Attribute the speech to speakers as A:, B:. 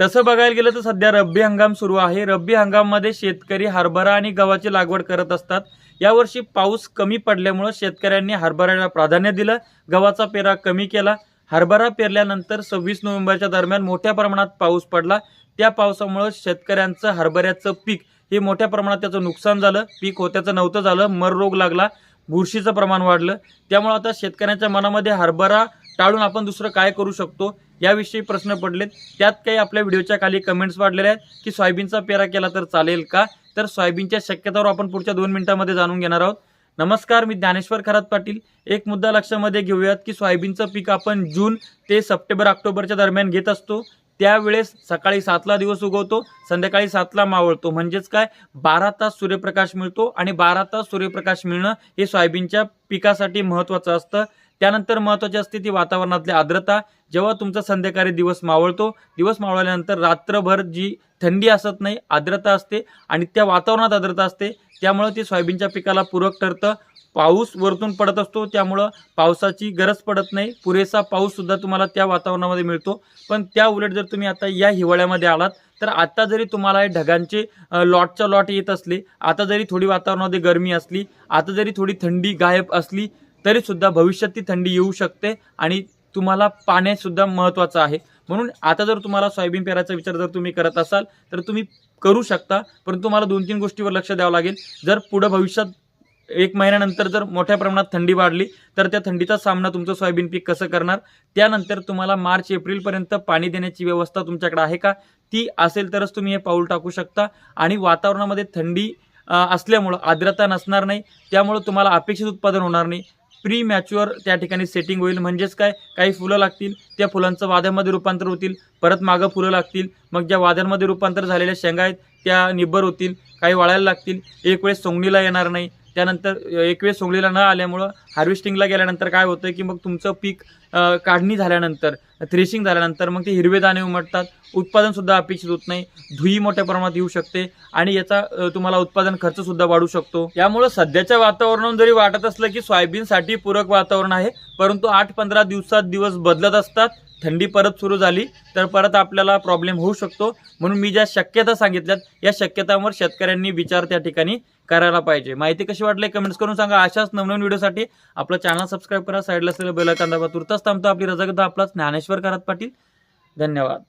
A: तसं बघायला गेलं तर सध्या रब्बी हंगाम सुरू आहे. रब्बी हंगाममध्ये शेतकरी हरभरा आणि गव्हाची लागवड करत असतात. यावर्षी पाऊस कमी पडल्यामुळं शेतकऱ्यांनी हरभऱ्याला प्राधान्य दिलं. गव्हाचा पेरा कमी केला. हरभरा पेरल्यानंतर सव्वीस नोव्हेंबरच्या दरम्यान मोठ्या प्रमाणात पाऊस पडला. त्या पावसामुळं शेतकऱ्यांचं हरभऱ्याचं पीक हे मोठ्या प्रमाणात त्याचं नुकसान झालं. पीक होत्याचं नव्हतं झालं. मर रोग लागला. बुरशीचं प्रमाण वाढलं. त्यामुळं आता शेतकऱ्यांच्या मनामध्ये हरभरा टाळून आपण दुसरं काय करू शकतो? याविषयी प्रश्न पडलेत. त्यात काही आपल्या व्हिडिओच्या खाली कमेंट्स वाढलेल्या आहेत की सोयाबीनचा पेरा केला तर चालेल का? तर सोयाबीनच्या शक्यतावर आपण पुढच्या दोन मिनिटांमध्ये जाणून घेणार आहोत. नमस्कार मी ज्ञानेश्वर खरात पाटील. एक मुद्दा लक्षामध्ये घेऊयात की सोयाबीनचं पीक आपण जून ते सप्टेंबर ऑक्टोबरच्या दरम्यान घेत असतो. त्यावेळेस सकाळी सातला दिवस उगवतो संध्याकाळी सातला मावळतो. म्हणजेच काय? बारा तास सूर्यप्रकाश मिळतो आणि बारा तास सूर्यप्रकाश मिळणं हे सोयाबीनच्या पिकासाठी महत्त्वाचं असतं. त्यानंतर महत्त्वाची असते ती वातावरणातली आर्द्रता. जेव्हा तुमचा संध्याकाळी दिवस मावळतो दिवस मावळल्यानंतर रात्रभर जी थंडी असत नाही आर्द्रता असते आणि त्या वातावरणात आर्द्रता असते. त्यामुळं ते सोयाबीनच्या पिकाला पूरक ठरतं. पाऊस वरतून पडत असतो त्यामुळं पावसाची गरज पडत नाही. पुरेसा पाऊससुद्धा तुम्हाला त्या वातावरणामध्ये मिळतो. पण त्या उलट जर तुम्ही आता या हिवाळ्यामध्ये आलात तर आता जरी तुम्हाला हे ढगांचे लॉटच्या लॉट येत असले आता जरी थोडी वातावरणामध्ये गरमी असली आता जरी थोडी थंडी गायब असली तरी सुद्धा भविष्यात ती थंडी येऊ शकते आणि तुम्हाला पाण्यासुद्धा महत्त्वाचं आहे. म्हणून आता जर तुम्हाला सोयाबीन पेरायचा विचार जर तुम्ही करत असाल तर तुम्ही करू शकता. परंतु तुम्हाला दोन तीन गोष्टीवर लक्ष द्यावं लागेल. जर पुढं भविष्यात एक महिन्यानंतर जर मोठ्या प्रमाणात थंडी वाढली तर त्या थंडीचा सामना तुमचं सोयाबीन पीक कसं करणार? त्यानंतर तुम्हाला मार्च एप्रिलपर्यंत पाणी देण्याची व्यवस्था तुमच्याकडे आहे का? ती असेल तरच तुम्ही हे पाऊल टाकू शकता. आणि वातावरणामध्ये थंडी असल्यामुळं आर्द्रता नसणार नाही. त्यामुळं तुम्हाला अपेक्षित उत्पादन होणार नाही. प्री मॅच्युअर त्या ठिकाणी सेटिंग होईल. म्हणजेच काय? काही फुलं लागतील त्या फुलांचं वाद्यामध्ये रूपांतर होतील. परत मागं फुलं लागतील. मग ज्या वाद्यांमध्ये रूपांतर झालेल्या शेंगा आहेत त्या निब्बर होतील. काही वाळायला लागतील. एक वेळेस सोंगणीला येणार नाही. त्यानंतर एक वेळेस सोंगणीला न आल्यामुळं हार्वेस्टिंगला गेल्यानंतर काय होतं की मग तुमचं पीक काढणी झाल्यानंतर थ्रेशिंग झाल्यानंतर मग ते हिरवे दाणे उमटतात. उत्पादनसुद्धा अपेक्षित होत नाही. धुई मोठ्या प्रमाणात येऊ शकते आणि याचा तुम्हाला उत्पादन खर्चसुद्धा वाढू शकतो. यामुळं सध्याच्या वातावरणावरून जरी वाटत असलं की सोयाबीनसाठी पूरक वातावरण आहे परंतु आठ पंधरा दिवसात दिवस बदलत असतात. थंडी परत सुरू झाली तर परत आपल्याला प्रॉब्लेम होऊ शकतो. म्हणून मी ज्या शक्यता सांगितल्यात या शक्यतांवर शेतकऱ्यांनी विचार त्या ठिकाणी करायला पाहिजे. माहिती कशी वाटली कमेंट्स करून सांगा. अशाच नवनवीन व्हिडिओसाठी आपला चॅनल सबस्क्राईब करा. साईडला असलेलं बेल आयकॉन तुर्तास थांबतो. आपली रजा घेतो आपलाच ज्ञानेश्वर करात पाटील. धन्यवाद.